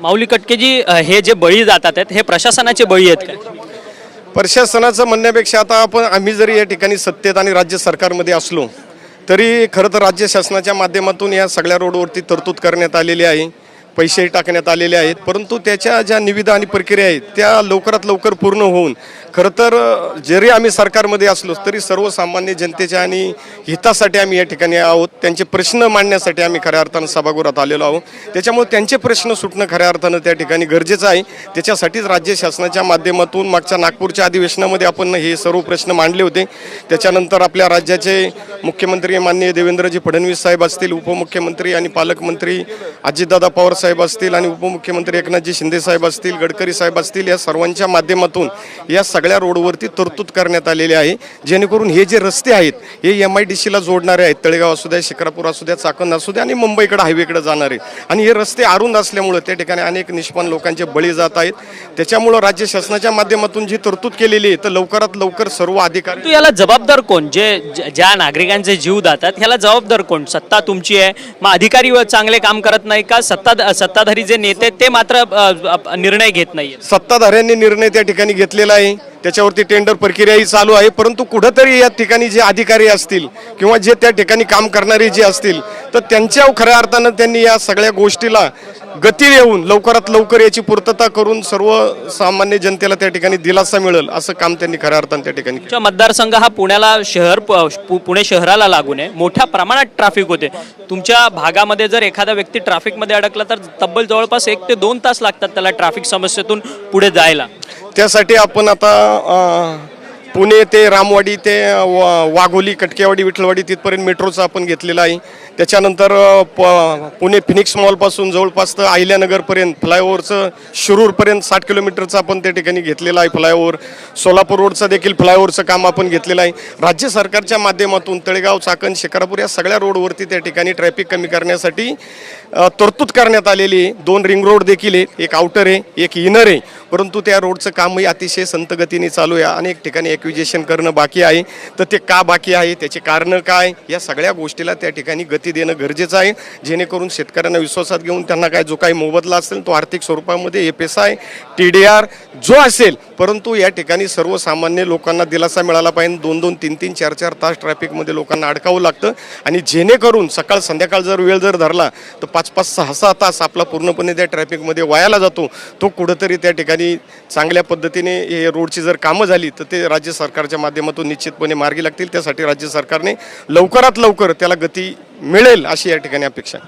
माऊली कटकेजी हे जे बळी जातात आहेत हे प्रशासनाचे बळी आहेत का प्रशासनाचं म्हणण्यापेक्षा आता आपण आम्ही जरी या ठिकाणी सत्तेत आणि राज्य सरकारमध्ये असलो तरी खरं तर राज्य शासनाच्या माध्यमातून या सगळ्या रोडवरती तरतूद करण्यात आलेली आहे पैसेही टाकण्यात आलेले आहेत परंतु त्याच्या ज्या निविदा आणि प्रक्रिया आहेत त्या लवकरात लवकर पूर्ण होऊन खरं तर जरी आम्ही सरकारमध्ये असलो तरी सर्वसामान्य जनतेच्या आणि हितासाठी आम्ही या ठिकाणी आहोत. त्यांचे प्रश्न मांडण्यासाठी आम्ही खऱ्या अर्थानं सभागृहात आलेलो आहोत. त्याच्यामुळे त्यांचे प्रश्न सुटणं खऱ्या अर्थानं त्या ठिकाणी गरजेचं आहे. त्याच्यासाठीच राज्य शासनाच्या माध्यमातून मागच्या नागपूरच्या अधिवेशनामध्ये आपण हे सर्व प्रश्न मांडले होते. त्याच्यानंतर आपल्या राज्याचे मुख्यमंत्री माननीय देवेंद्रजी फडणवीस साहेब असतील उपमुख्यमंत्री आणि पालकमंत्री अजितदादा पवार साहेब असतील आणि उपमुख्यमंत्री एकनाथजी शिंदे साहेब असतील गडकरी साहेब असतील या सर्वांच्या माध्यमातून या सगळ्या रोडवरती तरतूद करण्यात आलेली आहे. जेणेकरून हे जे रस्ते आहेत हे एम आय डी सीला जोडणारे आहेत तळेगाव असू द्या शिक्रापूर असू द्या चाकण असू द्या आणि मुंबईकडे हायवेकडे जाणारे. आणि हे रस्ते अरुंद असल्यामुळं त्या ठिकाणी अनेक निष्पन्न लोकांचे बळी जात आहेत. त्याच्यामुळं राज्य शासनाच्या माध्यमातून जी तरतूद केलेली आहे तर लवकरात लवकर सर्व अधिकारी तू याला जबाबदार कोण? जे ज्या नागरिकांचे जीव जातात ह्याला जबाबदार कोण? सत्ता तुमची आहे. मग अधिकारी चांगले काम करत नाही का? सत्ता सत्ताधारी जे नेते आहेत, ते मात्र निर्णय घेत नाहीये सत्ताधाऱ्यांनी निर्णय त्या ठिकाणी घेतलेला आहे. त्याच्यावरती टेंडर प्रक्रियाही चालू आहे. परंतु कुठंतरी या ठिकाणी जे अधिकारी असतील किंवा जे त्या ठिकाणी काम करणारे जे असतील तर त्यांच्या खऱ्या अर्थानं त्यांनी या सगळ्या गोष्टीला गती येऊन लवकरात लवकर याची पूर्तता करून सर्व सामान्य जनतेला त्या ठिकाणी दिलासा मिळेल असं काम त्यांनी खऱ्या अर्थानं त्या ठिकाणी मतदारसंघ हा पुण्याला शहर प- पु- पुणे शहराला लागून आहे. मोठ्या प्रमाणात ट्रॅफिक होते. तुमच्या भागामध्ये जर एखादा व्यक्ती ट्रॅफिकमध्ये अडकला तर तब्बल जवळपास एक ते दोन तास लागतात त्याला ट्रॅफिक समस्येतून पुढे जायला. त्यासाठी आपण आता पुणे ते रामवाडी ते वा- वाघोली कटकेवाडी विठलवाडी तिथपर्यंत मेट्रोचं आपण घेतलेलं आहे. त्याच्यानंतर प- पुणे फिनिक्स मॉलपासून जवळपास तर अहिल्यानगरपर्यंत फ्लायओव्हरचं शिरूरपर्यंत साठ किलोमीटरचं आपण त्या ठिकाणी घेतलेलं आहे फ्लायओव्हर. सोलापूर रोडचं देखील फ्लायओव्हरचं काम आपण घेतलेलं आहे. राज्य सरकारच्या माध्यमातून तळेगाव चाकण शिकारापूर या सगळ्या रोडवरती त्या ठिकाणी ट्रॅफिक कमी करण्यासाठी तरतूद करण्यात आलेली आहे. दोन रिंग रोड देखील आहेत. एक आउटर आहे एक इनर आहे. परंतु त्या रोडचं कामही अतिशय संतगतीने चालू आहे अनेक ठिकाणी ॲक्विजेशन करणं बाकी आहे. तर ते का बाकी आहे? त्याचे कारणं काय? या सगळ्या गोष्टीला त्या ठिकाणी गती देणं गरजेचं आहे. जेणेकरून शेतकऱ्यांना विश्वासात घेऊन त्यांना काय जो काही मोबदला असेल तो आर्थिक स्वरूपामध्ये F S I T D R जो असेल परंतु या ठिकाणी सर्वसामान्य लोकांना दिलासा मिळाला पाहिजे. दोन दोन तीन तीन चार चार तास ट्रॅफिकमध्ये लोकांना अडकावं लागतं. आणि जेणेकरून सकाळ संध्याकाळ जर वेळ जर धरला तर पाच पाच सहा सहा तास आपला पूर्णपणे त्या ट्रॅफिकमध्ये वायाला जातो. तो कुठंतरी त्या ठिकाणी चांगल्या पद्धतीने हे रोडची जर कामं झाली तर ते राज्य सरकारच्या माध्यमातून निश्चितपणे मार्गी लागतील. त्यासाठी राज्य सरकारने लवकरात लवकर त्याला गती मिळेल अशी या ठिकाणी अपेक्षा